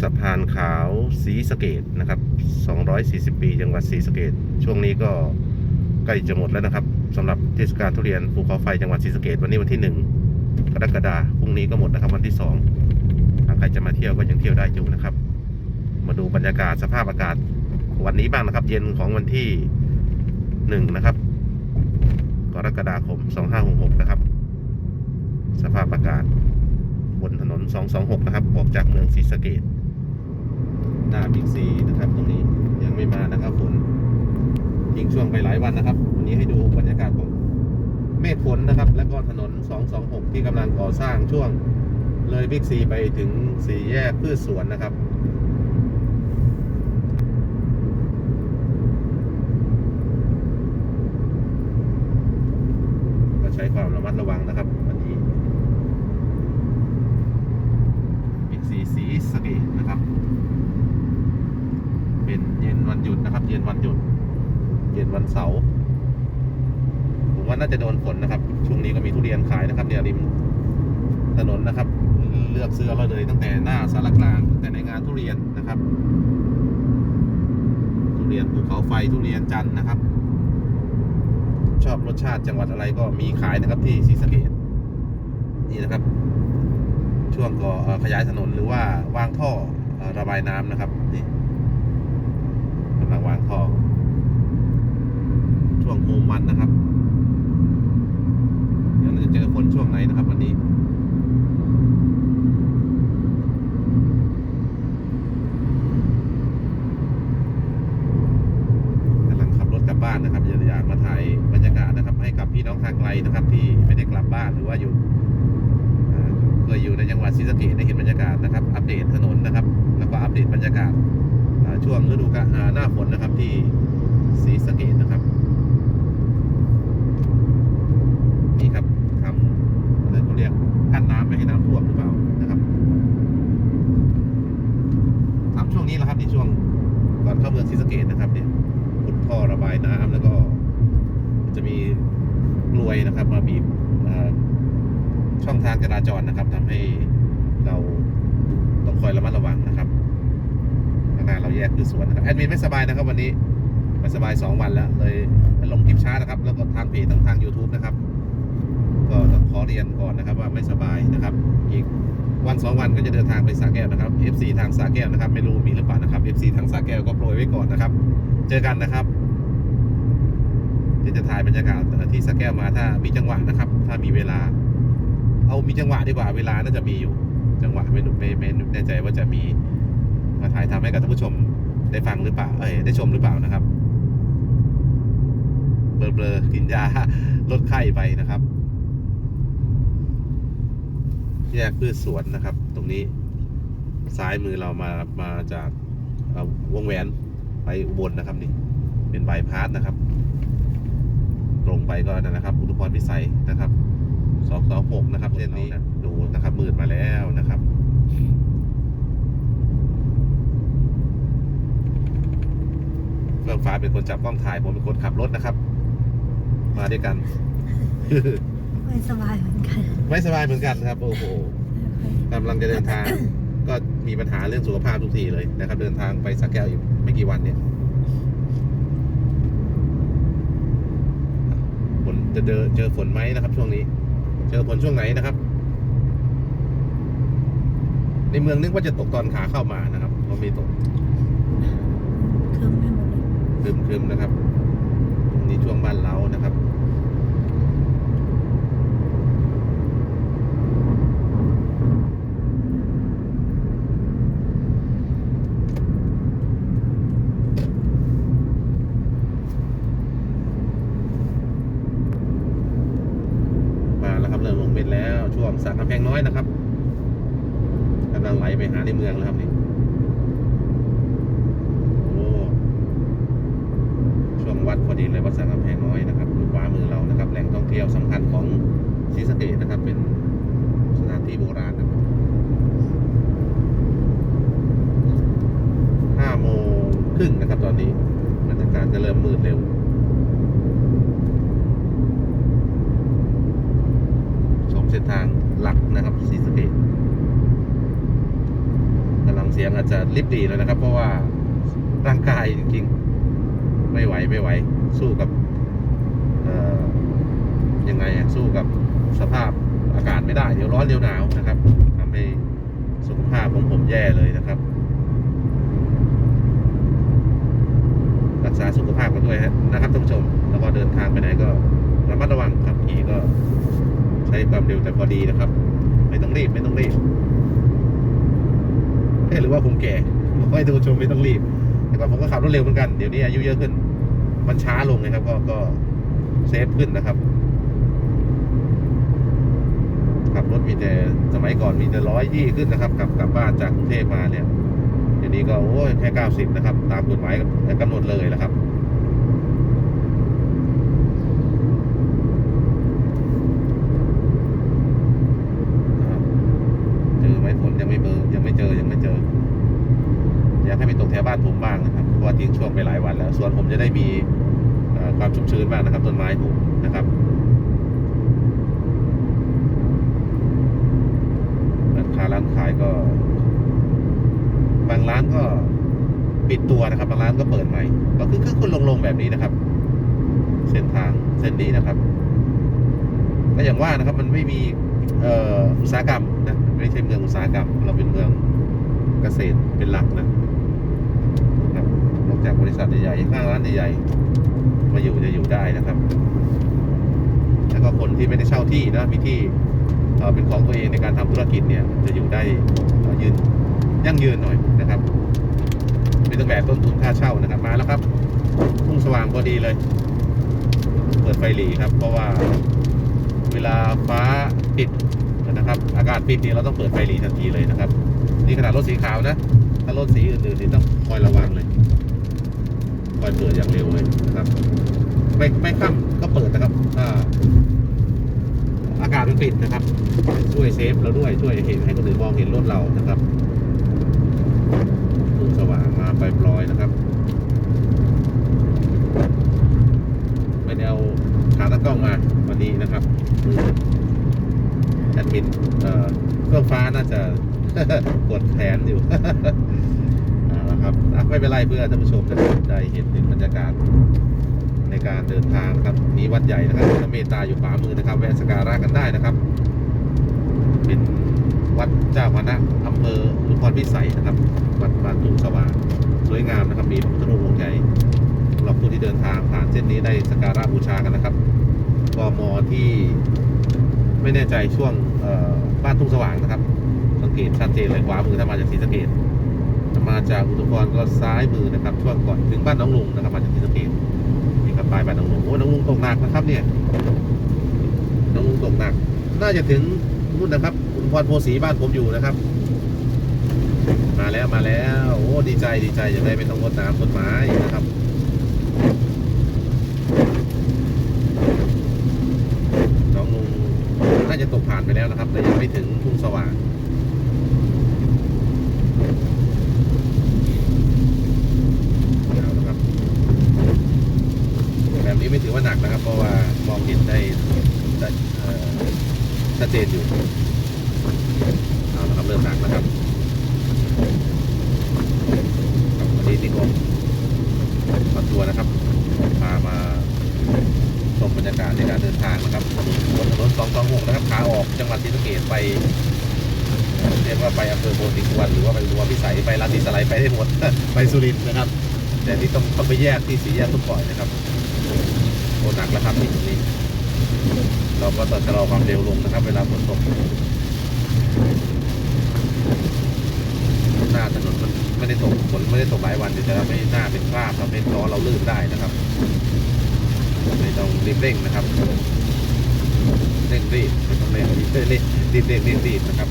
สะพานขาวสีสเกตนะครับ 240 ปี จังหวัดศรีสเกดช่วงนี้ก็ใกล้จะหมดแล้วนะครับสำหรับเทศกาลทุเรียนภูเขาไฟจังหวัดศรีสะเกดวันนี้วันที่ 1 กรกฎาคมพรุ่งนี้ก็หมดนะครับวันที่2ถ้าใครจะมาเที่ยวก็ยังเที่ยวได้อยู่นะครับ มาดูบรรยากาศสภาพอากาศวันนี้บ้างนะครับ เย็นของวันที่ 1 นะครับ กรกฎาคม 2566 นะครับ สภาพอากาศบนถนน 226 นะครับออกจากเมืองศรีสะเกด หน้าบิ๊กซีนะครับ ตรงนี้ยังไม่มานะครับฝนทิ้งช่วงไปหลายวันนะครับ วันนี้ให้ดูบรรยากาศของเมฆฝนนะครับ แล้วก็ถนน 226 ที่กำลังก่อสร้างช่วงเลยบิ๊กซีไปถึงสี่แยกพืชสวนนะครับก็ใช้ความระมัดระวังนะครับ วันนี้บิ๊กซีสีสกตนะครับ เป็นเย็นวันหยุดนะครับ เย็นวันหยุด เย็นวันเสาร์ผ มว่าน่าจะโดนฝนนะครับ ช่วงนี้ก็มีทุเรียนขายนะครับเนี่ยริมถนนนะครับ เลือกซื้อเราเลยตั้งแต่หน้าสารกลางแต่ในงานทุเรียนนะครับ ทุเรียนภูเขาไฟทุเรียนจันทร์นะครับ ชอบรสชาติจังหวัดอะไรก็มีขายนะครับที่ศรีสะเกดนี่นะครับ ช่วงก่อขยายถนนหรือว่าวางท่อระบายน้ำนะครับนี่กำลังวางท่อช่วงโฮมวันนะครับ เดี๋ยวเราจะเจอฝนช่วงไหนนะครับ วันนี้ กำลังขับรถกลับบ้านนะครับอยากอยากมาถ่ายบรรยากาศนะครับ ให้กับพี่น้องทางไกลนะครับ ที่ไม่ได้กลับบ้านหรือว่าอยู่เอ่อเคยอยู่ในจังหวัดศรีสะเกษได้เห็นบรรยากาศนะครับ อัปเดตถนนนะครับ แล้วก็อัปเดตบรรยากาศอ่าช่วงฤดูกาลอ่าหน้าฝนนะครับที่ศรีสะเกษนะครับนี่ครับทำอะไรเขาเรียกกั้นน้ำไม่ให้น้ำท่วมหรือเปล่านะครับทำช่วงนี้แหละครับในช่วงก่อนเข้าเมืองศรีสะเกษนะครับเนี่ย ขุดท่อระบายน้ำแล้วก็จะมีกลวยนะครับ มาบีบเอ่อช่องทางจราจรนะครับทำให้เราต้องคอยระมัดระวังนะครับข้างหน้า เราแยกคือสวนนะครับแอดมินไม่สบายนะครับวันนี้ไม่สบายสองวันแล้วเลยลงคลิปช้านะครับ แล้วก็ทางเพจทั้งทาง YouTube นะครับ ก็ต้องขอเรียนก่อนนะครับว่าไม่สบายนะครับ อีกวันสองวันก็จะเดินทางไปสาแก้วนะครับ FC ทางสาแก้วนะครับ ไม่รู้มีหรือเปล่านะครับ FC ทางสาแก้วก็โปรยไว้ก่อนนะครับ เจอกันนะครับเดี๋ยวจะถ่ายบรรยากาศที่สระแก้วมาถ้ามีจังหวะนะครับ ถ้ามีเวลา เอามีจังหวะดีกว่าเวลาน่าจะมีอยู่ จังหวะไม่รู้ไม่ไม่ไม่แน่ใจว่าจะมี มาถ่ายทำให้กับท่านผู้ชมได้ฟังหรือเปล่า เอ้ยได้ชมหรือเปล่านะครับเบลอเบลอๆกินยาลดไข้ไปนะครับ แยกพืชสวนนะครับ ตรงนี้ซ้ายมือเรามามาจากเอ่อวงแหวนไปอุบลนะครับนี่ เป็นบายพาสนะครับ ตรงไปก็นั่นนะครับ อุทุพรพิสัยนะครับสองสองหกนะครับเส้นนี้นะดูนะครับมืดมาแล้วนะครับ เฟื่ องฟ้าเป็นคนจับกล้องถ่ายผมเป็นคนขับรถนะครับ มาด้วยกัน ไม่สบายเหมือนกันไม่สบายเหมือนกันครับ โอ้โหกำลังจะเดินทาง ก็มีปัญหาเรื่องสุขภาพทุกทีเลยนะครับ เดินทางไปสักแก้วอีกไม่กี่วันเนี่ยฝนจะเจอเจอฝนไหมนะครับ ช่วงนี้ เจอฝนช่วงไหนนะครับ ในเมืองนึกว่าจะตกตอนขาเข้ามานะครับเราไม่ตกคือไม่หมดเลย ครึมๆนะครับนี่ช่วงบ้านเรานะครับมาแล้วครับเริ่มลงเม็ดแล้วช่วงสระกำแพงน้อยนะครับกำลังไหลไปหาในเมืองแล้วครับนี่โอ้ช่วงวัดพอดีเลยวัดสระกำแพงน้อยนะครับอยู่ขวามือเรานะครับ แหล่งท่องเที่ยวสำคัญของศรีสะเกษนะครับ เป็นสถานที่โบราณนะครับห้าโมงครึ่ง นี้บรรยากาศจะเริ่มมืดเร็ว ชมเส้นทางหลักนะครับศรีสเกษกำลังเสียงอาจจะริบดีเลยนะครับ เพราะว่าร่างกายจริงๆ ไม่ไหวไม่ไหว สู้กับยังไงอะสู้กับสภาพอากาศไม่ได้ เดี๋ยวร้อนเดี๋ยวหนาวนะครับทำให้สุขภาพของผมแย่เลยนะครับ รัก ษาสุขภาพกันด้วยนะครับท่านผู้ชม แล้วก็เดินทางไปไหนก็ระมัดระวังครับขี่ก็ใช้ความเร็วแต่พอดีนะครับ ไม่ต้องรีบไม่ต้องรีบเอ๊ะหรือว่าผมแก่บอกให้ท่านผู้ชมไม่ต้องรีบ แต่ก่อนผมก็ขับรถเร็วเหมือนกันเดี๋ยวนี้อายุเยอะขึ้น มันช้าลงนะครับ ก็ก็เซฟขึ้นนะครับขับรถมีแต่สมัยก่อนมีแต่ร้อยยี่ขึ้นนะครับกลับกลับบ้านจากกรุงเทพมาเนี่ย เดี๋ยวนี้ก็โอ้ยแค่เก้าสิบนะครับ ตามกฎหมายกำหนดเลยแหละครับเจอไหมฝนยังไม่เบอร์ยังไม่เจอยังไม่เจอ อยากให้ไปตกแถวบ้านผมบ้างนะครับเพราะว่าทิ้งช่วงไปหลายวันแล้ว ส่วนผมจะได้มีความชุ่มชื้นบ้างนะครับต้นไม้ผมนะครับร้านค้าร้านขายก็ บางร้านก็ปิดตัวนะครับบางร้านก็เปิดใหม่ ก็คือคือคุณลงลงๆแบบนี้นะครับ เส้นทางเส้นนี้นะครับก็อย่างว่านะครับมันไม่มีเอ,อ,อุตสาหกรรมนะไม่ใช่เมืองอุตสาหกรรม เราเป็นเมืองเกษตรเป็นหลักนะครับนอกจากบริษัทใหญ่ๆห้างร้านใหญ่ๆมาอยู่จะอยู่ได้นะครับแล้วก็คนที่ไม่ได้เช่าที่นะมีที่เเป็นของตัวเองในการทำธุรกิจเนี่ยจะอยู่ได้ยืน ยั่งยืนหน่อยนะครับไม่ต้องแบกต้นทุนค่าเช่านะครับมาแล้วครับพุ่งสว่างพอดีเลย เปิดไฟหลีครับ เพราะว่าเวลาฟ้าปิดนะครับ อากาศปิดนี่เราต้องเปิดไฟหลีทันทีเลยนะครับ นี่ขนาดรถสีขาวนะ ถ้ารถสีอื่นๆนี่ต้องคอยระวังเลยคอยเปิดอย่างเร็วเลยนะครับไม่ไม่ค่ำก็เปิดนะครับถ้าอากาศมันปิดนะครับ ช่วยเซฟเราด้วยช่วยเห็นให้คนอื่นมองเห็นรถเรานะครับ มาไปปลอยๆนะครับ ไม่ได้เอาขาตั้งกล้องมาวันนี้นะครับมือแอดมินเอ่อเครื่องฟ้าน่าจะกดแขนอยู่เอาละครับไม่เป็นไรเพื่อท่านผู้ชมนะได้เห็นถึงบรรยากาศในการเดินทางนะครับนี่วัดใหญ่นะครับพระเมตตาอยู่ขวามือนะครับ แวะสกการะกันได้นะครับ เป็น วัดเจ้าคณะอำเภออุทุมพรพิสัยนะครับ วัดบ้านทุ่งสว่างสวยงามนะครับ มีพระพุทธรูปองค์ใหญ่สำหรับผู้ที่เดินทางผ่านเส้นนี้ได้สักการะบูชากันนะครับกมที่ไม่แน่ใจช่วงบ้านทุ่งสว่างนะครับ สังเกตชัดเจนเลยขวามือถ้ามาจากศรีสะเกดมาจากอุทุมพรก็ซ้ายมือนะครับ ช่วงก่อนถึงบ้านน้องลุงนะครับมาจากศรีสะเกดนี่ครับปลายบ้านน้องลุงโอ้น้องลุงตกหนักนะครับเนี่ยน้องลุงตกหนัก น่าจะถึง นู่นนะครับอุทุมพรโพสีบ้านผมอยู่นะครับ มาแล้วมาแล้ว โอ้ดีใจดีใจจะได้ไม่ต้องรดน้ำต้นไม้นะครับน้องลุงน่าจะตกผ่านไปแล้วนะครับ แต่ยังไม่ถึงทุ่งสว่างเอาละครับแบบนี้ไม่ถือว่าหนักนะครับ เพราะว่ามองเห็นได้ได้ ชัดเจนอยู่เอาละครับเริ่มหนักแล้วครับวันนี้นิคมมาทัวนะครับพามาชมบรรยากาศในการเดินทางนะครับบนถนน226นะครับขาออกจังหวัดศรีสะเกษไปเรียกว่าไปอำเภอโพธิสุวรรณหรือว่าไปรัวพิสัยไปราศีสไลด์ไปได้หมดไปสุรินทร์นะครับ แต่ที่ต้องต้องไปแยกที่สีแยกทุกก่อยนะครับโคหนักแล้วครับที่ตรงนี้ เราก็ต้องชะลอความเร็วลงนะครับ เวลาฝนตกหน้าถนนมันไม่ได้ตกฝนไม่ได้ตกหลายวันเดี๋ยวจะทำให้หน้าเป็นคราบทำให้ล้อเราลื่นได้นะครับไม่ต้องรีบเร่งนะครับเร่งรีบไม่ต้องเร่งรีบเร่งรีบเร่งรีบรีบนะครับ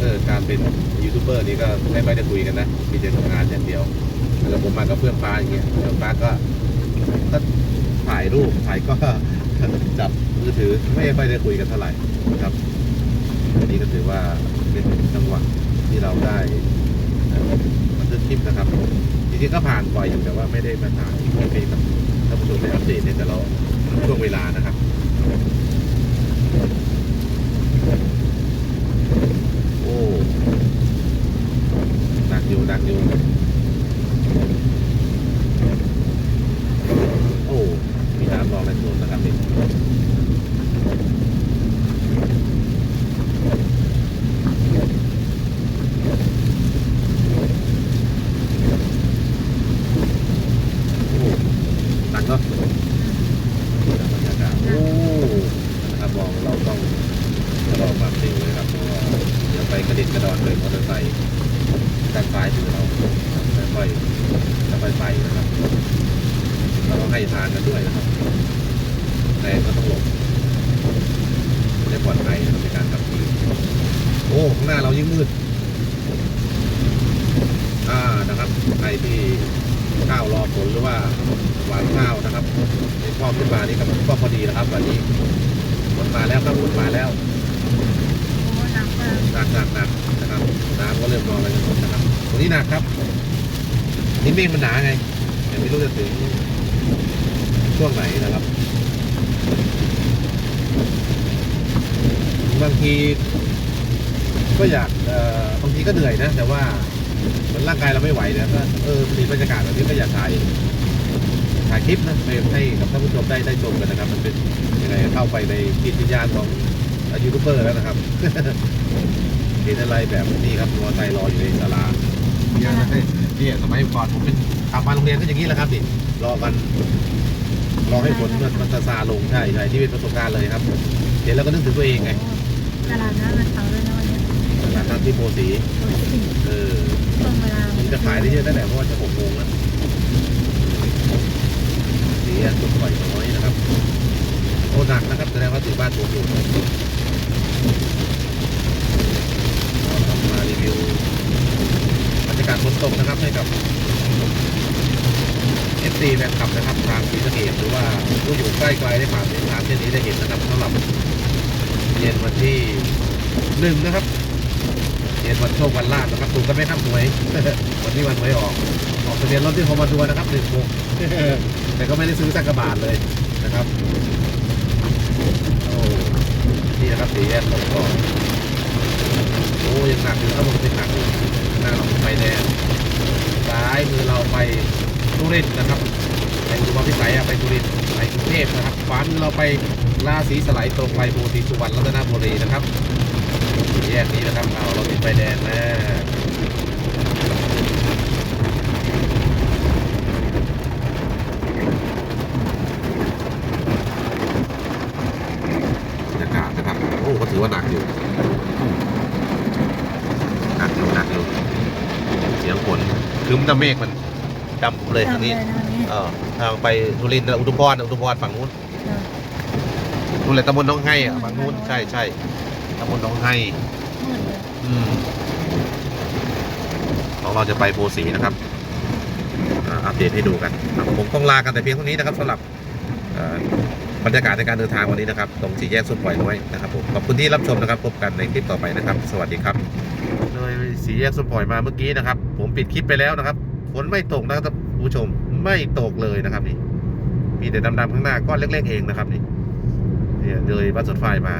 เออการเป็นยูทูบเบอร์นี่ก็ไม่ไม่ได้คุยกันนะมีแต่ทำงานอย่างเดียว แล้วผมมากับเพื่อนฟ้าอย่างเงี้ยเพื่อนฟ้าก็ก็ถ่ายรูปถ่ายก็จับมือถือไม่ค่อยได้คุยกันเท่าไหร่ครับอันนี้ก็ถือว่าเป็นจังหวะที่เราได้บันทึกคลิปนะครับจริงๆก็ผ่านบ่อยอยู่แต่ว่าไม่ได้มาถ่ายไม่เป็นแบบท่านผู้ชมได้อัปเดตในแต่ละช่วงเวลานะครับโอ้ดักอยู่ดักอยู่ ที่น้ำรองในสวนนะครับนี่โอ้หนักเนาะ บรรยากาศโอ้นะครับมองเราต้องชะลอความเร็วเลยครับเพราะว่าเดี๋ยวไปกระเด็นกระดอนเลยมอเตอร์ไซค์ด้านซ้ายมือเราค่อยๆค่อยๆไปนะครับ เราต้องให้ทางกันด้วยนะครับแต่ก็ต้องหลบจะได้ ปลอดภัยนะครับในการขับขี่โอ้ข้างหน้าเรายิ่งมืดอ่านะครับใครที่ข้าวรอฝนหรือว่าหวานข้าวนะครับในครอบขึ้นมานี่ก็พอดีนะครับวันนี้ฝนมาแล้วครับฝนมาแล้วหนักหนักหนักนะครับน้ำก็เริ่มรออะไรกันหมดนะครับตรงนี้หนักครับนี่เมฆมันหนาไงยังไม่รู้จะถึงช่วงไหนนะครับางที ก็อยากบางทีก็เหนื่อยนะ แต่ว่าเหมือนร่างกายเราไม่ไหวเนี่ยก็เออมีบรรยากาศแบบนี้ก็อยากถ่ายถ่ายคลิปนะให้กับท่านผู้ชมได้ได้ชมกันนะครับ มันเป็นยังไงเข้าไปในจิตวิญญาณของยูทูบเบอร์แล้วนะครับเห็นอะไรแบบนี้ครับมอไซค์รออยู่ในศาลาเยอะเลยนี่สมัยก่อนผมเป็นขับมาโรงเรียนก็อย่างนี้แหละครับนี่รอกันรอให้ฝนมันมันซาซาลงใช่ใช่ที่เป็นประสบการณ์เลยครับ เห็นแล้วก็นึกถึงตัวเองไง ตลาดน้ำมันเขาด้วยนะวันนี้ร้านน้ำที่โมสีโอ้ยเออช่วงเวลามันจะขายได้เยอะได้แหละเพราะว่าจะหกโมงแล้วสีอันสุดปล่อยน้อยนะครับโอ้หนักนะครับแสดงว่าถือบ้านถูกอยู่เราต้องมารีวิวบรรยากาศฝนตกนะครับให้กับเอฟซีแฟนคลับนะครับทางศรีสะเกดหรือว่าผู้อยู่ใกล้ไกลได้ผ่านเส้นทางเส้นนี้ได้เห็นนะครับสำหรับ เย็นวันที่หนึ่งนะครับเย็นวันโชควันลาดนะครับถูกกันไหมครับหวยวันนี้วันหวยออก ออกทะเบียนรถที่ผมมาดูนะครับหนึ่งหกแต่ก็ไม่ได้ซื้อสักกระบาทเลยนะครับโอ้นี่นะครับสีแยกตรงก่อนโอ้ยังหนักอยู่ครับมันเป็นหนักอยู่หน้าเราเป็นไฟแดงซ้ายมือเราไปสุรินนะครับไปอุดรพิสัยอะไปสุรินไปกรุงเทพนะครับขวามือเราไป ลาสีสไลด์ตรงไปภูศรีสุวรรณรัตนบุรีนะครับแยกนี้นะครับเอาเราติดไฟแดงนะบรรยากาศนะครับโอ้ก็ถือว่าหนักอยู่ หนักอยู่หนักอยู่ เสียงฝนครึ้มน้ำเมฆมันดำผมเลยทางนี้จำเลยะวันนี้ เออทางไปสุรินทร์อุทุมพรอุทุมพรฝั่งนู้นเออ นู่นแหละตำบลหน้องไห้อะฝั่งนู้นใช่ใช่ตำบลหน้องไห้มืดเลยอืมของเราจะไปโพสีนะครับอ่าอัปเดตให้ดูกันครับผมต้องลากันแต่เพียงเท่านี้นะครับสำหรับเอ่อบรรยากาศในการเดินทางวันนี้นะครับ ตรงสี่แยกสุดปล่อยน้อยนะครับผมขอบคุณที่รับชมนะครับพบกันในคลิปต่อไปนะครับ สวัสดีครับเลยสี่แยกสุดปล่อยมาเมื่อกี้นะครับ ผมปิดคลิปไปแล้วนะครับฝนไม่ตกนะครับท่านผู้ชมไม่ตกเลยนะครับนี่มีแต่ดำๆข้างหน้าก้อนเล็ก ๆ เองนะครับนี่ เนี่ยเลยวัดสวนไฟมา